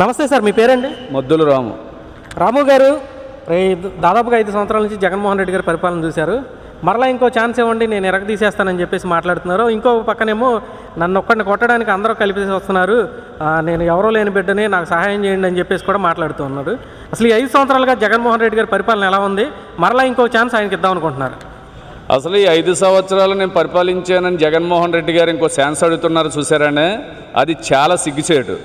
నమస్తే సార్ మీ పేరండి? మద్దుల రాము. రాము గారు దాదాపుగా ఐదు సంవత్సరాల నుంచి జగన్మోహన్ రెడ్డి గారి పరిపాలన చూశారు. మరలా ఇంకో ఛాన్స్ ఇవ్వండి నేను ఎరగ తీసేస్తానని చెప్పేసి మాట్లాడుతున్నారు. ఇంకో పక్కనేమో నన్ను ఒక్కడిని కొట్టడానికి అందరూ కలిపేసి వస్తున్నారు. నేను ఎవరో లేని బిడ్డని నాకు సహాయం చేయండి అని చెప్పేసి కూడా మాట్లాడుతూ ఉన్నారు. అసలు ఈ ఐదు సంవత్సరాలుగా జగన్మోహన్ రెడ్డి గారి పరిపాలన ఎలా ఉంది? మరలా ఇంకో ఛాన్స్ ఆయనకి ఇద్దాం అనుకుంటున్నారు. అసలు ఈ ఐదు సంవత్సరాలు నేను పరిపాలించానని జగన్మోహన్ రెడ్డి గారు ఇంకో ఛాన్స్ అడుగుతున్నారు చూసారనే? అది చాలా సిగ్గుచేటు.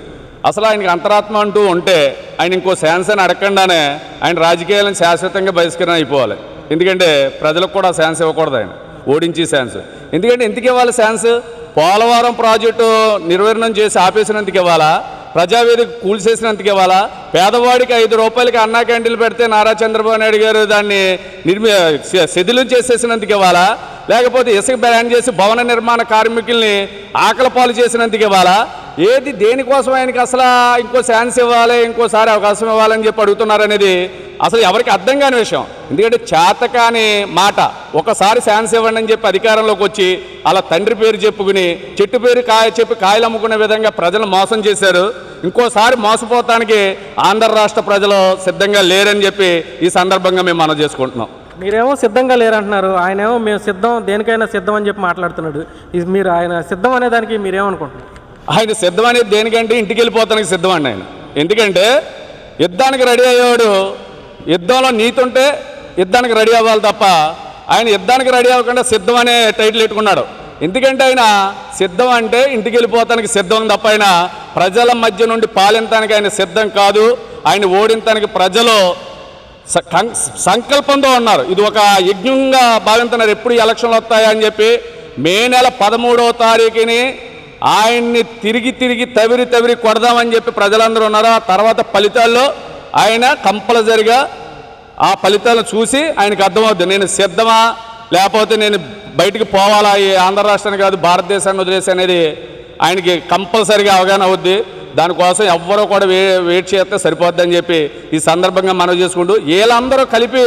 అసలు ఆయనకి అంతరాత్మ అంటూ ఉంటే ఆయన ఇంకో శాన్సన్ అడగకుండానే ఆయన రాజకీయాలను శాశ్వతంగా బహిష్కరణ అయిపోవాలి. ఎందుకంటే ప్రజలకు కూడా శాన్స్ ఇవ్వకూడదు ఆయన. ఓడించి శాన్స్ ఎందుకంటే ఎందుకు ఇవ్వాలి శాన్స్ పోలవరం ప్రాజెక్టు నిర్వహణం చేసి ఆపేసినందుకు ఇవ్వాలా? ప్రజావేదిక కూల్చేసినందుకు ఇవ్వాలా? పేదవాడికి ఐదు రూపాయలకి అన్నా క్యాంటీన్లు పెడితే నారా చంద్రబాబు నాయుడు గారు దాన్ని నిర్మి శ- శిథిలం చేసేసినందుకు ఇవ్వాలా? లేకపోతే ఇసుక బ్యాన్ చేసి భవన నిర్మాణ కార్మికుల్ని ఆకలి పాలు చేసినందుకు ఇవ్వాలా? ఏది దేనికోసం ఆయనకి అసలు ఇంకో ఛాన్స్ ఇవ్వాలి ఇంకోసారి అవకాశం ఇవ్వాలని చెప్పి అడుగుతున్నారనేది అసలు ఎవరికి అర్థం కాని విషయం. ఎందుకంటే చేతకాని మాట ఒకసారి ఛాన్స్ ఇవ్వండి అని చెప్పి అధికారంలోకి వచ్చి అలా తండ్రి పేరు చెప్పుకుని చెట్టు పేరు కాయ చెప్పి కాయలు అమ్ముకునే విధంగా ప్రజలు మోసం చేశారు. ఇంకోసారి మోసపోతానికి ఆంధ్ర రాష్ట్ర ప్రజలు సిద్ధంగా లేరని చెప్పి ఈ సందర్భంగా మేము మనం చేసుకుంటున్నాం. మీరేమో సిద్ధంగా లేరంటున్నారు. ఆయనేమో మేము సిద్ధం దేనికైనా సిద్ధం అని చెప్పి మాట్లాడుతున్నాడు. ఇది మీరు ఆయన సిద్ధం అనే దానికి మీరేమనుకుంటున్నారు? ఆయన సిద్ధం అనేది దేనికంటే ఇంటికి వెళ్ళిపోతానికి సిద్ధం అండి ఆయన. ఎందుకంటే యుద్ధానికి రెడీ అయ్యేవాడు యుద్ధంలో నీతుంటే యుద్ధానికి రెడీ అవ్వాలి తప్ప ఆయన యుద్ధానికి రెడీ అవ్వకుండా సిద్ధం అనే టైటిల్ పెట్టుకున్నాడు. ఎందుకంటే ఆయన సిద్ధం అంటే ఇంటికి వెళ్ళిపోతానికి సిద్ధం తప్ప ఆయన ప్రజల మధ్య నుండి పాలించడానికి ఆయన సిద్ధం కాదు. ఆయన ఓడించడానికి ప్రజలు సంకల్పంతో ఉన్నారు ఇది ఒక యజ్ఞంగా భావిస్తున్నారు ఎప్పుడు ఎలక్షన్లు వస్తాయా అని చెప్పి మే నెల పదమూడవ తారీఖుని ఆయన్ని తిరిగి తిరిగి తవిరి తవిరి కొడదామని చెప్పి ప్రజలందరూ ఉన్నారు. ఆ తర్వాత ఫలితాల్లో ఆయన కంపల్సరిగా ఆ ఫలితాలను చూసి ఆయనకు అర్థమవుద్ది. నేను సిద్ధమా? లేకపోతే నేను బయటికి పోవాలా? ఈ ఆంధ్ర రాష్ట్రాన్ని కాదు భారతదేశాన్ని వదిలేసి అనేది ఆయనకి కంపల్సరిగా అవగాహన అవుద్ది. దానికోసం ఎవ్వరూ కూడా వే వెయిట్ చేస్తే సరిపోద్దని చెప్పి ఈ సందర్భంగా మనం చేసుకుంటూ వీళ్ళందరూ కలిపి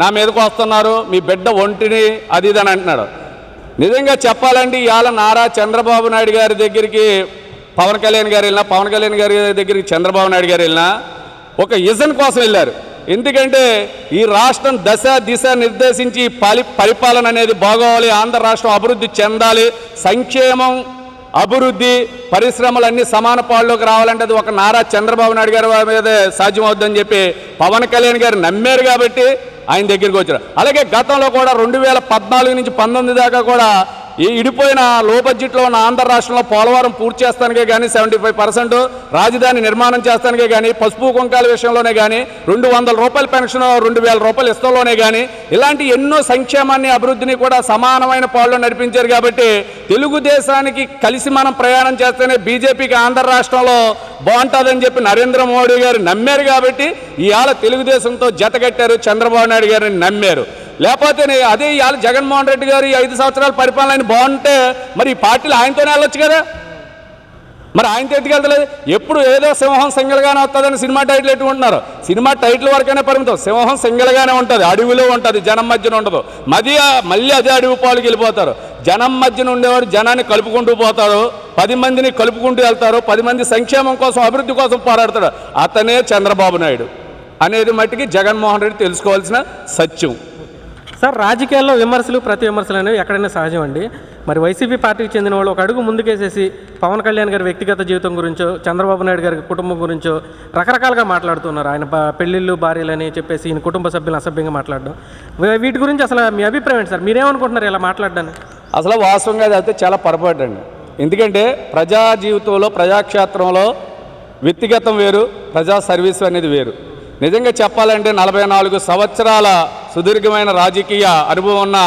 నా మీదకు వస్తున్నారు మీ బిడ్డ ఒంటిని అది ఇది అని అంటున్నాడు. నిజంగా చెప్పాలంటే ఇవాళ నారా చంద్రబాబు నాయుడు గారి దగ్గరికి పవన్ కళ్యాణ్ గారు వెళ్ళినా పవన్ కళ్యాణ్ గారి దగ్గరికి చంద్రబాబు నాయుడు గారు వెళ్ళినా ఒక ఇజన్ కోసం వెళ్ళారు. ఎందుకంటే ఈ రాష్ట్రం దశ దిశ నిర్దేశించి పలి పరిపాలన అనేది బాగోవాలి ఆంధ్ర రాష్ట్రం అభివృద్ధి చెందాలి సంక్షేమం అభివృద్ధి పరిశ్రమలన్నీ సమాన పాళ్ళలోకి రావాలంటే అది ఒక నారా చంద్రబాబు నాయుడు గారి మీద సాధ్యమవుద్దని చెప్పి పవన్ కళ్యాణ్ గారు నమ్మారు కాబట్టి ఆయన దగ్గరికి వచ్చారు. అలాగే గతంలో కూడా రెండు వేల పద్నాలుగు నుంచి పంతొమ్మిది దాకా కూడా ఈ ఇడిపోయిన లో బడ్జెట్లో ఉన్న ఆంధ్ర రాష్ట్రంలో పోలవరం పూర్తి చేస్తానికే కానీ సెవెంటీ ఫైవ్ పర్సెంట్ రాజధాని నిర్మాణం చేస్తానికే కానీ పసుపు కుంకాల విషయంలోనే కానీ రెండు వందల రూపాయల పెన్షన్ రెండు వేల రూపాయలు ఇస్తంలోనే కానీ ఇలాంటి ఎన్నో సంక్షేమాన్ని అభివృద్ధిని కూడా సమానమైన పాళ్ళు నడిపించారు కాబట్టి తెలుగుదేశానికి కలిసి మనం ప్రయాణం చేస్తేనే బీజేపీకి ఆంధ్ర రాష్ట్రంలో బాగుంటుందని చెప్పి నరేంద్ర మోడీ గారు నమ్మారు కాబట్టి ఇవాళ తెలుగుదేశంతో జతకట్టారు చంద్రబాబు నాయుడు గారిని నమ్మారు. లేకపోతే అదే ఇవాళ జగన్మోహన్ రెడ్డి గారు ఈ ఐదు సంవత్సరాల పరిపాలన ఆయన బాగుంటే మరి ఈ పార్టీలు ఆయనతోనే వెళ్ళొచ్చు కదా? మరి ఆయనతో ఎత్తుకెళ్తలేదు ఎప్పుడు ఏదో సింహం సింగల్గానే వస్తుందని సినిమా టైటిల్ ఎట్టుకుంటున్నారు సినిమా టైటిల్ వరకైనా పరిమితం. సింహం సింగల్గానే ఉంటుంది. అడవిలో ఉంటుంది. జనం మధ్యన ఉండదు. మది మళ్ళీ అదే అడవి పాలుకి వెళ్ళిపోతారు. జనం మధ్యన ఉండేవారు జనాన్ని కలుపుకుంటూ పోతారు పది మందిని కలుపుకుంటూ వెళ్తారు. పది మంది సంక్షేమం కోసం అభివృద్ధి కోసం పోరాడతాడు. అతనే చంద్రబాబు నాయుడు. అనేది మట్టికి జగన్మోహన్ రెడ్డి తెలుసుకోవాల్సిన సత్యం. సార్ రాజకీయాల్లో విమర్శలు ప్రతి విమర్శలు అనేవి ఎక్కడైనా సహజం అండి మరి వైసీపీ పార్టీకి చెందిన వాళ్ళు ఒక అడుగు ముందుకేసేసి పవన్ కళ్యాణ్ గారి వ్యక్తిగత జీవితం గురించో చంద్రబాబు నాయుడు గారి కుటుంబం గురించో రకరకాలుగా మాట్లాడుతున్నారు. ఆయన బా- పెళ్ళిళ్ళు భార్యలని చెప్పేసి ఈయన కుటుంబ సభ్యులు అసభ్యంగా మాట్లాడడం. వీటి గురించి అసలు మీ అభిప్రాయం ఏంటి సార్? మీరేమనుకుంటున్నారు ఇలా మాట్లాడడానికి? అసలు వాస్తవంగా అయితే చాలా పొరపాటు అండి. ఎందుకంటే ప్రజా జీవితంలో ప్రజాక్షేత్రంలో వ్యక్తిగతం వేరు ప్రజా సర్వీస్ అనేది వేరు. నిజంగా చెప్పాలంటే నలభై నాలుగు సంవత్సరాల సుదీర్ఘమైన రాజకీయ అనుభవం ఉన్న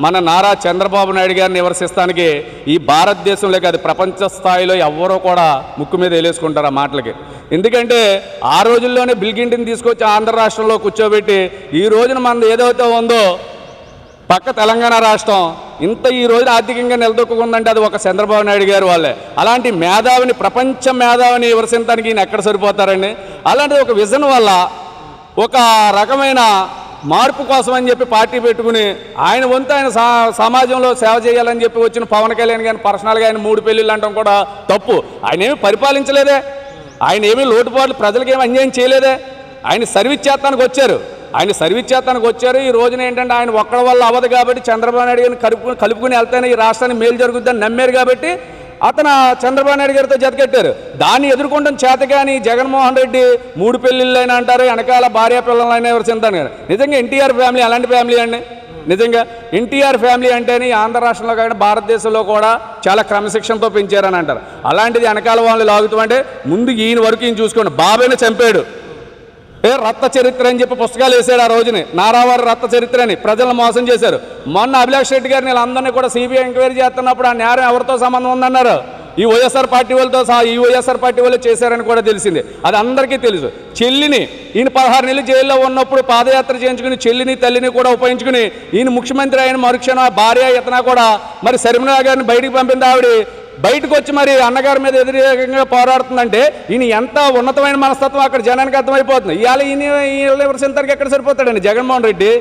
మన నారా చంద్రబాబు నాయుడు గారిని విమర్శిస్తానికి ఈ భారతదేశంలో కాదు ప్రపంచ స్థాయిలో ఎవ్వరూ కూడా ముక్కు మీద వేలేసుకుంటారు ఆ మాటలకి. ఎందుకంటే ఆ రోజుల్లోనే బిల్గింటిని తీసుకొచ్చి ఆంధ్ర రాష్ట్రంలో కూర్చోబెట్టి ఈ రోజున మనది ఏదైతే ఉందో పక్క తెలంగాణ రాష్ట్రం ఇంత ఈ రోజు ఆర్థికంగా నిలదొక్కుందంటే అది ఒక చంద్రబాబు నాయుడు గారు వాళ్ళే. అలాంటి మేధావిని ప్రపంచ మేధావిని విమర్శించడానికి ఈయన ఎక్కడ సరిపోతారండి? అలాంటి ఒక విజన్ వల్ల ఒక రకమైన మార్పు కోసం అని చెప్పి పార్టీ పెట్టుకుని ఆయన వంతు ఆయన సమాజంలో సేవ చేయాలని చెప్పి వచ్చిన పవన్ కళ్యాణ్ గారిని పర్సనల్గా ఆయన మూడు పెళ్ళిళ్ళు అంటాం కూడా తప్పు. ఆయన ఏమి పరిపాలించలేదే. ఆయన ఏమీ లోటుపాట్లు ప్రజలకేమి అన్యాయం చేయలేదే. ఆయన సర్వీస్ చేస్తానికి వచ్చారు. ఆయన సర్వీస్ చేస్తానికి వచ్చారు. ఈ రోజున ఏంటంటే ఆయన ఒక్కడి వల్ల అవ్వదు కాబట్టి చంద్రబాబు నాయుడు గారిని కలుపు కలుపుకుని వెళ్తేనే ఈ రాష్ట్రానికి మేలు జరుగుద్దని నమ్మారు కాబట్టి అతను చంద్రబాబు నాయుడు గారితో జతకట్టారు దాన్ని ఎదుర్కొండం చేత కానీ జగన్మోహన్ రెడ్డి మూడు పెళ్ళిళ్ళు అంటారు వెనకాల భార్య పిల్లలైనా ఎవరు చెందాను కానీ నిజంగా ఎన్టీఆర్ ఫ్యామిలీ అలాంటి ఫ్యామిలీ అండి? నిజంగా ఎన్టీఆర్ ఫ్యామిలీ అంటేనే ఆంధ్ర రాష్ట్రంలో కానీ భారతదేశంలో కూడా చాలా క్రమశిక్షణతో పెంచారని అంటారు. అలాంటిది వెనకాల వాళ్ళు లాగుతామంటే ముందు ఈయన వరకు ఈయన చూసుకోండి. బాబాయ్ని చంపాడు. ఏ చరిత్ర అని చెప్పి పుస్తకాలు వేసాడు ఆ రోజుని. నారావారి రత్న చరిత్ర అని ప్రజలను మోసం చేశారు. మొన్న అభిలాష్ రెడ్డి గారిని వీళ్ళందరినీ కూడా సిబిఐ ఎంక్వైరీ చేస్తున్నప్పుడు ఆ నేరం ఎవరితో సంబంధం ఉందన్నారు? ఈ వైఎస్ఆర్ పార్టీ వాళ్ళతో సహా ఈ వైఎస్ఆర్ పార్టీ వాళ్ళు చేశారని కూడా తెలిసింది. అది అందరికీ తెలుసు. చెల్లిని ఈయన పదహారు నెలలు జైల్లో ఉన్నప్పుడు పాదయాత్ర చేయించుకుని చెల్లిని తల్లిని కూడా ఉపయోగించుకుని ఈయన ముఖ్యమంత్రి అయిన మరుక్షణ భార్య ఇతన కూడా మరి శర్మిలా గారిని బయటికి పంపింది ఆవిడ. బయటకు వచ్చి మరి అన్నగారి మీద వ్యతిరేకంగా పోరాడుతుందంటే ఈయన ఎంత ఉన్నతమైన మనస్తత్వం అక్కడ జనానికి అర్థమైపోతుంది. ఇవాళ ఈయన ఈయన సింతరికి ఎక్కడ సరిపోతాడండి? జగన్మోహన్ రెడ్డి.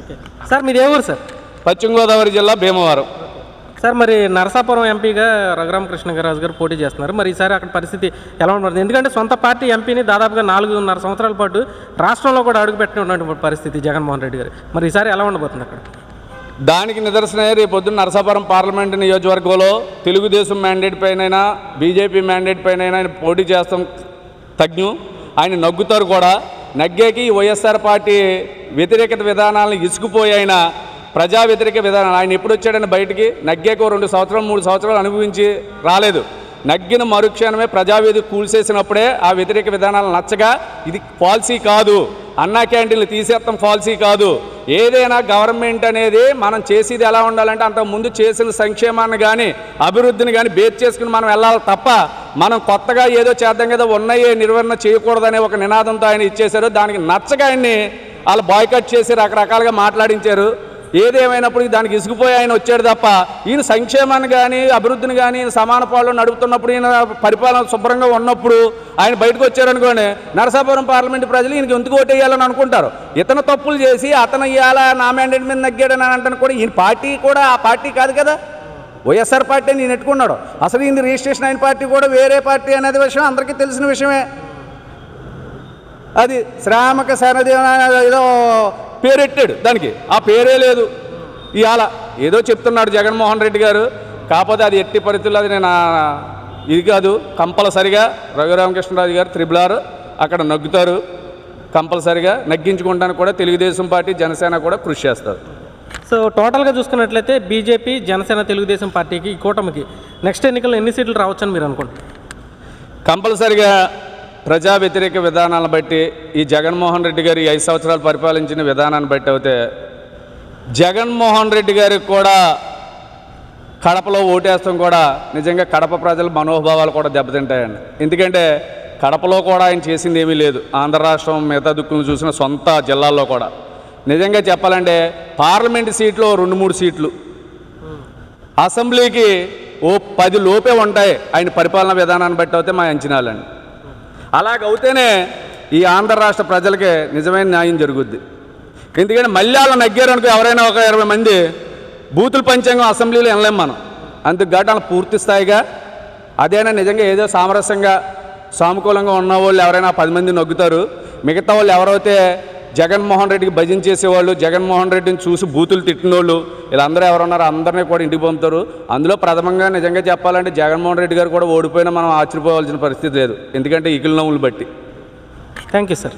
ఓకే. సార్ మీది ఏ ఊరు సార్? పశ్చిమ గోదావరి జిల్లా భీమవరం. సార్ మరి నరసాపురం ఎంపీగా రఘురామకృష్ణరాజు గారు పోటీ చేస్తున్నారు. మరి ఈసారి అక్కడ పరిస్థితి ఎలా ఉండబడుతుంది? ఎందుకంటే సొంత పార్టీ ఎంపీని దాదాపుగా నాలుగున్నర సంవత్సరాల పాటు రాష్ట్రంలో కూడా అడుగుపెట్టినటువంటి పరిస్థితి జగన్మోహన్ రెడ్డి గారు. మరి ఈసారి ఎలా ఉండబోతుంది అక్కడ? దానికి నిదర్శనమే రేపు పొద్దున్న నరసాపురం పార్లమెంటు నియోజకవర్గంలో తెలుగుదేశం మ్యాండేట్ పైనైనా బీజేపీ మ్యాండేట్ పైనైనా ఆయన పోటీ చేస్తాం తజ్ఞు. ఆయన నగ్గుతారు కూడా. నగ్గేకి వైఎస్ఆర్ పార్టీ వ్యతిరేకత విధానాలను ఇసుకుపోయి ఆయన ప్రజా వ్యతిరేక విధానాలు. ఆయన ఎప్పుడు వచ్చాడని బయటికి నగ్గేకో రెండు సంవత్సరాలు మూడు సంవత్సరాలు అనుభవించి రాలేదు. నగ్గిన మరుక్షణమే ప్రజావేది కూల్చేసినప్పుడే ఆ వ్యతిరేక విధానాలు నచ్చగా ఇది పాలసీ కాదు. అన్నా క్యాంటీన్లు తీసేస్తాం పాలసీ కాదు. ఏదైనా గవర్నమెంట్ అనేది మనం చేసేది ఎలా ఉండాలంటే అంతకు ముందు చేసిన సంక్షేమాన్ని కానీ అభివృద్ధిని కానీ బేస్ చేసుకుని మనం వెళ్ళాలి తప్ప మనం కొత్తగా ఏదో చేద్దాం కదా ఉన్నాయే నిర్వహణ చేయకూడదనే ఒక నినాదంతో ఆయన ఇచ్చేశారు. దానికి నచ్చగా ఆయన్ని వాళ్ళు బాయ్కట్ చేసి రకరకాలుగా మాట్లాడించారు. ఏదేమైనప్పుడు దానికి ఇసుకుపోయి ఆయన వచ్చాడు తప్ప ఈయన సంక్షేమాన్ని కానీ అభివృద్ధిని కానీ సమాన పాలు నడుపుతున్నప్పుడు ఈయన పరిపాలన శుభ్రంగా ఉన్నప్పుడు ఆయన బయటకు వచ్చారనుకోండి నరసాపురం పార్లమెంటు ప్రజలు ఈయనకి ఎందుకు ఓటేయాలని అనుకుంటారు? ఇతను తప్పులు చేసి అతను ఇవాళ నా మ్యాండేట్ మీద నగ్గాడని అంటాను కూడా ఈయన పార్టీ కూడా ఆ పార్టీ కాదు కదా? వైఎస్ఆర్ పార్టీ అని ఎట్టుకున్నాడు. అసలు ఈయన రిజిస్ట్రేషన్ అయిన పార్టీ కూడా వేరే పార్టీ అనేది విషయం అందరికీ తెలిసిన విషయమే. అది శ్రామక శరణదేవ ఏదో పేరెట్టాడు దానికి. ఆ పేరే లేదు. ఇవాళ ఏదో చెప్తున్నాడు జగన్మోహన్ రెడ్డి గారు. కాకపోతే అది ఎట్టి పరిస్థితుల్లో అది నేను ఇది కాదు. కంపల్సరిగా రఘురామకృష్ణరాజు గారు త్రిబులార్ అక్కడ నగ్గుతారు. కంపల్సరిగా నగ్గించుకోవడానికి కూడా తెలుగుదేశం పార్టీ జనసేన కూడా కృషి చేస్తారు. సో టోటల్గా చూసుకున్నట్లయితే బీజేపీ జనసేన తెలుగుదేశం పార్టీకి ఈ కూటమికి నెక్స్ట్ ఎన్నికల్లో ఎన్ని సీట్లు రావచ్చని మీరు అనుకుంటున్నారు? కంపల్సరిగా ప్రజా వ్యతిరేక విధానాలను బట్టి ఈ జగన్మోహన్ రెడ్డి గారు ఈ ఐదు సంవత్సరాలు పరిపాలించిన విధానాన్ని బట్టి అయితే జగన్మోహన్ రెడ్డి గారికి కూడా కడపలో ఓటేస్తాం కూడా నిజంగా కడప ప్రజల మనోభావాలు కూడా దెబ్బతింటాయండి. ఎందుకంటే కడపలో కూడా ఆయన చేసింది ఏమీ లేదు. ఆంధ్ర రాష్ట్రం మిగతా దిక్కులను చూసిన సొంత జిల్లాల్లో కూడా. నిజంగా చెప్పాలంటే పార్లమెంట్ సీట్లు రెండు మూడు సీట్లు. అసెంబ్లీకి ఓ పది లోపే ఉంటాయి. ఆయన పరిపాలన విధానాన్ని బట్టి అయితే మా అంచనాలండి. అలాగవుతేనే ఈ ఆంధ్ర రాష్ట్ర ప్రజలకి నిజమైన న్యాయం జరుగుద్ది. ఎందుకంటే మళ్ళీ వాళ్ళు నగ్గారనుకో ఎవరైనా ఒక ఇరవై మంది బూతుల పంచాంగం అసెంబ్లీలో వినలేం మనం. అందుకు కాబట్టి వాళ్ళు పూర్తి స్థాయిగా అదేనా నిజంగా ఏదో సామరస్యంగా సానుకూలంగా ఉన్న వాళ్ళు ఎవరైనా పది మంది నొగ్గుతారు మిగతా వాళ్ళు ఎవరైతే జగన్మోహన్ రెడ్డికి భజన చేసేవాళ్ళు జగన్మోహన్ రెడ్డిని చూసి బూతులు తిట్టిన వాళ్ళు వీళ్ళందరూ ఎవరున్నారో అందరినీ కూడా ఇంటికి పంపుతారు. అందులో ప్రథమంగా నిజంగా చెప్పాలంటే జగన్మోహన్ రెడ్డి గారు కూడా ఓడిపోయినా మనం ఆశ్చర్యపోవాల్సిన పరిస్థితి లేదు. ఎందుకంటే ఈకిల నవ్వులు బట్టి. Thank you sir